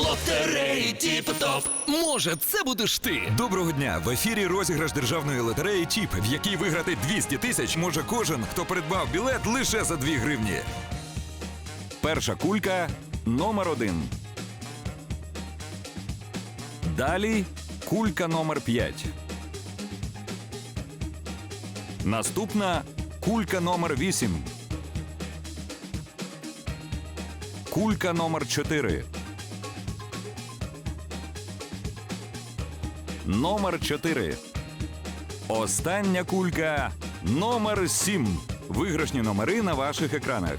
Лотереї Тіп-Топ. Може, це будеш ти. Доброго дня! В ефірі розіграш державної лотереї ТІП, в якій виграти 200 тисяч може кожен, хто придбав білет лише за 2 гривні. Перша кулька номер один. Далі кулька номер 5. Наступна кулька номер 8. Кулька номер 4. Номер 4. Остання кулька номер 7. Виграшні номери на ваших екранах.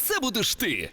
це будеш ти.